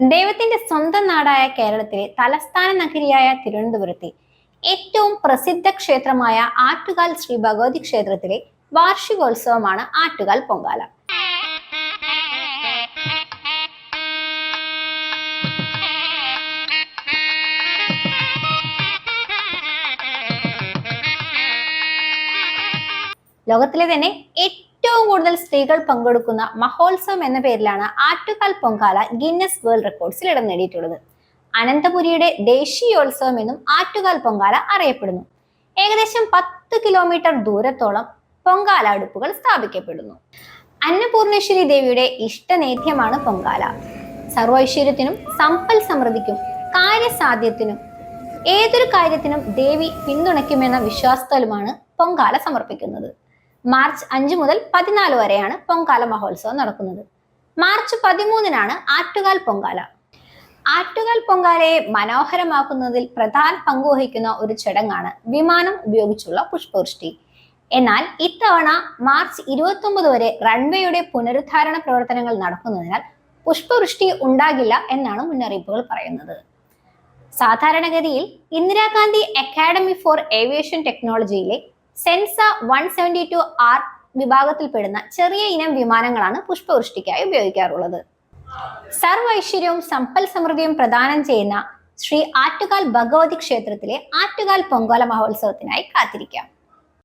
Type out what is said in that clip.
ദൈവത്തിന്റെ സ്വന്തം നാടായ കേരളത്തിലെ തലസ്ഥാന നഗരിയായ തിരുവനന്തപുരത്തെ ഏറ്റവും പ്രസിദ്ധ ക്ഷേത്രമായ ആറ്റുകാൽ ശ്രീ ഭഗവതി ക്ഷേത്രത്തിലെ വാർഷികോത്സവമാണ് ആറ്റുകാൽ പൊങ്കാല. ലോകത്തിലെ തന്നെ ഏറ്റവും കൂടുതൽ സ്ത്രീകൾ പങ്കെടുക്കുന്ന മഹോത്സവം എന്ന പേരിലാണ് ആറ്റുകാൽ പൊങ്കാല ഗിന്നസ് വേൾഡ് റെക്കോർഡ്സിൽ ഇടം നേടിയിട്ടുള്ളത്. അനന്തപുരിയുടെ ദേശീയോത്സവം എന്നും ആറ്റുകാൽ പൊങ്കാല അറിയപ്പെടുന്നു. ഏകദേശം പത്ത് കിലോമീറ്റർ ദൂരത്തോളം പൊങ്കാല അടുപ്പുകൾ സ്ഥാപിക്കപ്പെടുന്നു. അന്നപൂർണേശ്വരി ദേവിയുടെ ഇഷ്ടനേദ്യമാണ് പൊങ്കാല. സർവൈശ്വര്യത്തിനും സമ്പൽ സമൃദ്ധിക്കും കാര്യസാധ്യത്തിനും ഏതൊരു കാര്യത്തിനും ദേവി പിന്തുണയ്ക്കുമെന്ന വിശ്വാസത്തിലുമാണ് പൊങ്കാല സമർപ്പിക്കുന്നത്. മാർച്ച് അഞ്ച് മുതൽ പതിനാല് വരെയാണ് പൊങ്കാല മഹോത്സവം നടക്കുന്നത്. മാർച്ച് പതിമൂന്നിനാണ് ആറ്റുകാൽ പൊങ്കാല. ആറ്റുകാൽ പൊങ്കാലയെ മനോഹരമാക്കുന്നതിൽ പ്രധാന പങ്കുവഹിക്കുന്ന ഒരു ചടങ്ങാണ് വിമാനം ഉപയോഗിച്ചുള്ള പുഷ്പവൃഷ്ടി. എന്നാൽ ഇത്തവണ മാർച്ച് ഇരുപത്തി ഒമ്പത് വരെ റൺവേയുടെ പുനരുദ്ധാരണ പ്രവർത്തനങ്ങൾ നടക്കുന്നതിനാൽ പുഷ്പവൃഷ്ടി ഉണ്ടാകില്ല എന്നാണ് മുന്നറിയിപ്പുകൾ പറയുന്നത്. സാധാരണഗതിയിൽ Indira Gandhi academy for aviation ടെക്നോളജിയിലെ Cessna one seventy two R വിഭാഗത്തിൽപ്പെടുന്ന ചെറിയ ഇനം വിമാനങ്ങളാണ് പുഷ്പവൃഷ്ടിക്കായി ഉപയോഗിക്കാറുള്ളത്. സർവൈശ്വര്യവും സമ്പൽ സമൃദ്ധിയും പ്രദാനം ചെയ്യുന്ന ശ്രീ ആറ്റുകാൽ ഭഗവതി ക്ഷേത്രത്തിലെ ആറ്റുകാൽ പൊങ്കാല മഹോത്സവത്തിനായി കാത്തിരിക്കാം.